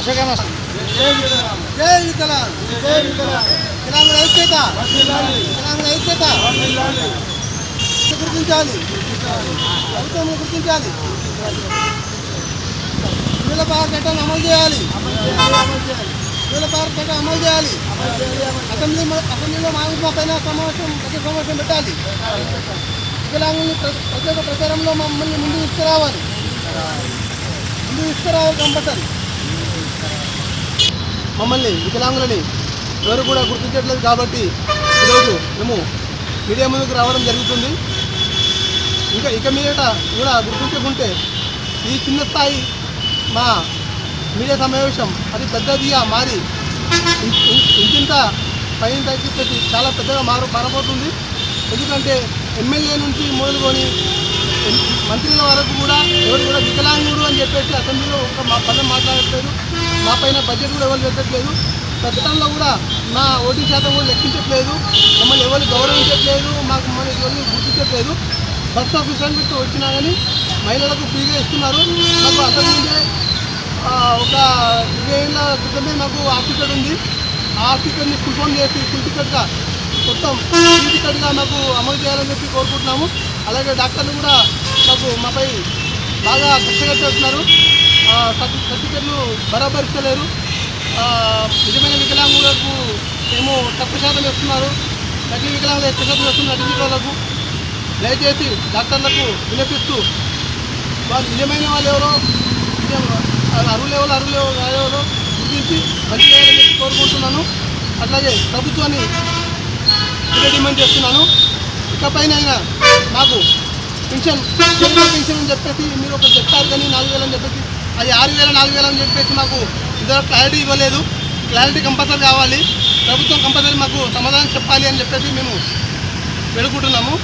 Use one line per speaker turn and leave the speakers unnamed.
అశోక
జై వికలాంగ్ ఐక్యత వికలాంగుల ఐక్యత గుర్తించాలి ప్రభుత్వం గుర్తించాలి వీళ్ళ పవర్ చట్టాన్ని అమలు చేయాలి వీళ్ళ పవర్ చట్టం అమలు చేయాలి అసెంబ్లీ అసెంబ్లీలో మా పైన సమావేశం ప్రతి సమావేశం పెట్టాలి వికలాంగుల్ని ప్ర- ప్రత్యేక ప్రచారంలో మమ్మల్ని ముందు తీసుకురావాలి ముందు తీసుకురావాలి కంపల్సరీ మమ్మల్ని వికలాంగులని ఎవరు కూడా గుర్తించట్లేదు కాబట్టి ఈరోజు మేము మీడియా ముందుకు రావడం జరుగుతుంది. ఇంకా ఇక మీదట కూడా గుర్తించకుంటే ఈ చిన్న స్థాయి మా మీడియా సమావేశం అది పెద్దదిగా మారి ఇంతింత పైన తగ్గిపోయి చాలా పెద్దగా మారు మారబోతుంది. ఎందుకంటే ఎమ్మెల్యే నుంచి మొదలుకొని మంత్రుల వరకు కూడా ఎవరు కూడా వికలాంగుడు అని చెప్పేసి అసెంబ్లీలో ఒక మా పదం మాట్లాడట్లేదు. పైన బడ్జెట్ కూడా ఎవరు పెట్టట్లేదు. ప్రస్తుతంలో కూడా మా ఓటింగ్ శాతం కూడా లెక్కించట్లేదు. మమ్మల్ని ఎవరు గౌరవించట్లేదు. మాకు మమ్మల్ని ఎవరు గుర్తించట్లేదు. బస్ ఆఫీస్ అని పెట్టి వచ్చినా కానీ మహిళలకు ఫ్రీగా ఇస్తున్నారు. మాకు అంతకుముందే ఒక ఇరవై ఏళ్ళ క్రితమే మాకు హాఫ్ టికెట్ ఉంది. ఆ హాఫ్ టికెట్ని ఫుల్ ఫోన్ చేసి ఫుల్ టికెట్గా మొత్తం ఫుల్ టికెట్గా మాకు అమలు చేయాలని చెప్పి కోరుకుంటున్నాము. అలాగే డాక్టర్లు కూడా మాకు మాపై బాగా కష్టగట్టేస్తున్నారు సర్టిఫికెట్లు బరాబరిస్తలేరు. నిజమైన వికలాంగులకు ఏమో తక్కువ శాతం వేస్తున్నారు నకిలీ వికలాంగులు ఎక్కువ శాతం వేస్తున్నారు నటించుకోవాలకు దయచేసి డాక్టర్లకు వినిపిస్తూ వాళ్ళు నిజమైన వాళ్ళు ఎవరో నిజం- అరువులు ఎవరో అరువులు ఎవరో గుర్తించి మంచి చేయాలని కోరుకుంటున్నాను. అట్లాగే ప్రభుత్వాన్ని డిమాండ్ చేస్తున్నాను. ఇకపైనైనా మాకు పెన్షన్ పెన్షన్ అని చెప్పేసి మీరు ఒకటి చెప్పారు కానీ నాలుగు వేలు అని చెప్పేసి అది ఆరు వేల నాలుగు వేలు అని చెప్పేసి మాకు ఇద్దరు క్లారిటీ ఇవ్వలేదు. క్లారిటీ కంపల్సరీ కావాలి. ప్రభుత్వం కంపల్సరీ మాకు సమాధానం చెప్పాలి అని చెప్పేసి మేము వేడుకుంటున్నాము.